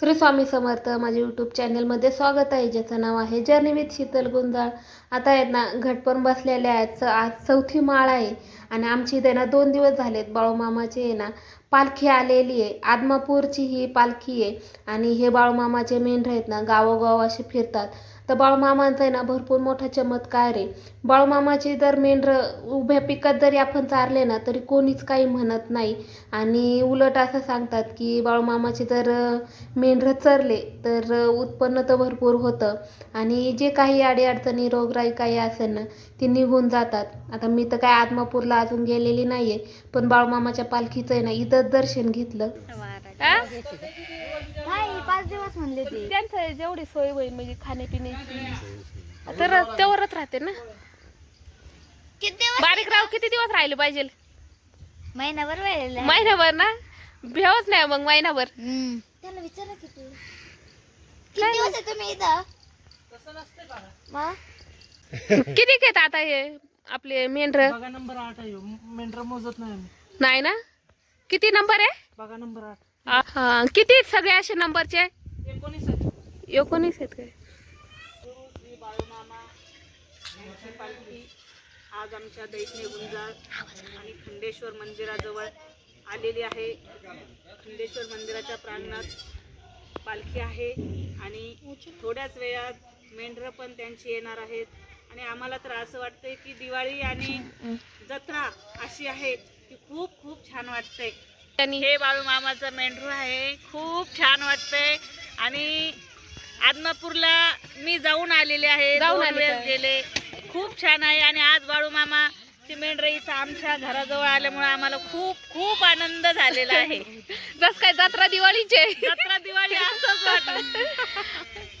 श्री स्वामी समर्थ माझ्या यूट्यूब चॅनलमध्ये स्वागत आहे. ज्याचं नाव आहे जर्नी विथ शीतल गुंजाळ. आता आहेत ना घट पण बसलेले आहेत. च- आज चौथी माळ आहे. आणि आमची इथे ना दोन दिवस झालेत बाळूमामाचे आहे ना पालखी आलेली आहे. आदमापूरची ही पालखी आहे. आणि हे बाळूमामाचे मेंढर आहेत ना गावोगाव असे फिरतात. तर बाळूमामांचा आहे ना भरपूर मोठा चमत्कार आहे. बाळूमामाची जर मेंढर उभ्या पिकात जरी आपण चारले ना तरी कोणीच काही म्हणत नाही. आणि उलट असं सांगतात की बाळूमामाचे जर मेंढरं चरले तर उत्पन्न तर भरपूर होतं. आणि जे काही अडीअडचणी रोगराई काही असेल ना ती निघून जातात. आता मी तर काय आत्मापूरला अजून गेलेली नाही आहे पण बाळूमामाच्या पालखीचं आहे ना इथंच दर्शन घेतलं. नाही पाच दिवस म्हणले त्यांचं जेवढी सोय होईल म्हणजे खाण्यापिण्याची तर तेवढंच राहते ना. किती दिवस? बारीक राव किती दिवस राहिले पाहिजे? महिनाभर महिनाभर ना? भेवच नाही मग महिनाभर. त्याला विचारा किती किती दिवस आहे तुम्ही इथं? किती घेत आता हे आपले मेंढर? बघा नंबर आठ आहे. मेंढरा मोजत नाही आम्ही. नाही ना? किती नंबर आहे? बघा नंबर आठ. आ, हा. किती आहेत सगळे असे नंबरचे? एकोणीस आहे एकोणीस आहेत काय? श्री बाळूमामा यांची पालखी आज आमच्या दैठणे गुंजाळ आणि खंडेश्वर मंदिराजवळ आलेली आहे. खंडेश्वर मंदिराच्या प्रांगणात पालखी आहे आणि थोड्याच वेळात मेंढरं पण त्यांची येणार आहेत. आणि आम्हाला तर असं वाटतंय की दिवाळी आणि जत्रा अशी आहे की खूप खूप छान वाटतंय. आणि हे बाळूमामाचं मेंढरू आहे खूप छान वाटतंय. आणि आदमापूरला मी जाऊन आलेले आहे जाऊन? गेले. खूप छान आहे आणि आज बाळूमामा ची मेंढर इथं आमच्या घराजवळ आल्यामुळे आम्हाला खूप खूप आनंद झालेला आहे. जस काय जत्रा दिवाळीचे. जत्रा दिवाळी असंच वाटत.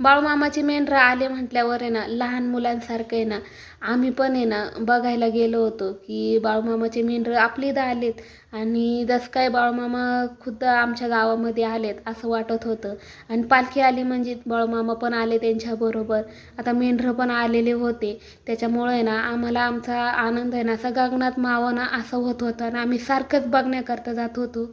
बाळूमामाचे मेंढरं आले म्हटल्यावर आहे ना लहान मुलांसारखं आहे ना आम्ही पण आहे ना बघायला गेलो होतो की बाळूमामाचे मेंढरं आपली इथं आलेत आणि जसं काय बाळूमामा खुद्द आमच्या गावामध्ये आलेत असं वाटत होतं. आणि पालखी आली म्हणजे बाळूमामा पण आले त्यांच्याबरोबर आता मेंढरं पण आलेले होते. त्याच्यामुळे आहे ना आम्हाला आमचा आनंद आहे ना असा गगनात मावं ना असं होत होतं आणि आम्ही सारखंच बघण्याकरता जात होतो.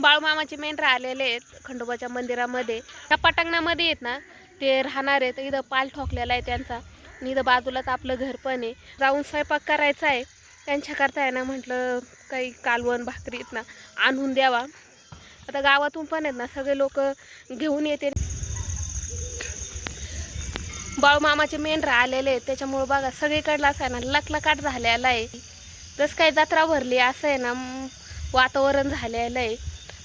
बाळूमामाचे मेन आलेले आहेत खंडोबाच्या मंदिरामध्ये. त्या पटांगणामध्ये आहेत ना ते राहणार आहेत. इथं पाल ठोकलेला आहे त्यांचा. आणि इथं बाजूलाच आपलं घर पण आहे. जाऊन स्वयंपाक करायचा आहे. त्यांच्याकरता आहे ना म्हटलं काही कालवण भाकरी आहेत ना आणून द्यावा. आता गावातून पण आहेत ना सगळे लोक घेऊन येते. बाळूमामाचे मेंढरा आलेले आहेत. त्याच्यामुळं बघा सगळीकडला असं आहे ना लकलकाट झालेला आहे. जसं काही जत्रा भरली असं आहे ना वातावरण झालेलं आहे.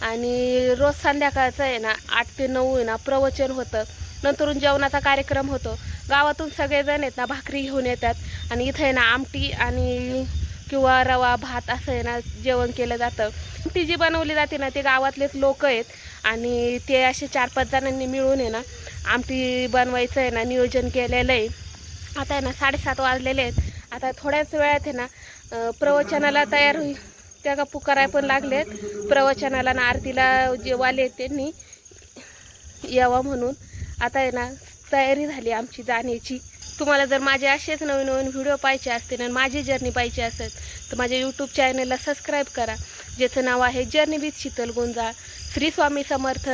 आणि रोज संध्याकाळचं आहे ना आठ ते नऊ आहे ना प्रवचन होतं. नंतरून जेवणाचा कार्यक्रम होतो. गावातून सगळेजण आहेत ना भाकरी घेऊन येतात. आणि इथं आहे ना आमटी आणि किंवा रवा भात असं आहे ना जेवण केलं जातं. ती जी बनवली जाते ना ते गावातलेच लोक आहेत. आणि ते असे चार पाच जणांनी मिळून आहे ना आमटी बनवायचं आहे ना नियोजन केलेलं आहे. आता आहे ना साडेसात वाजलेले आहेत. आता थोड्याच वेळात आहे ना प्रवचनाला तयार होईल. त्या का पुकाराय पण लागलेत. प्रवचनाला ना आरतीला जे वाले त्यांनी यावा म्हणून. आता आहे ना तयारी झाली आमची जाण्याची. तुम्हाला जर माझे असेच नवीन नवीन व्हिडिओ पाहिजे असतील आणि माझी जर्नी पाहिजे असेल तर माझ्या यूट्यूब चॅनलला सबस्क्राईब करा. ज्याचं नाव आहे journey with Sheetal Gunjal. Shri Swami Samarth.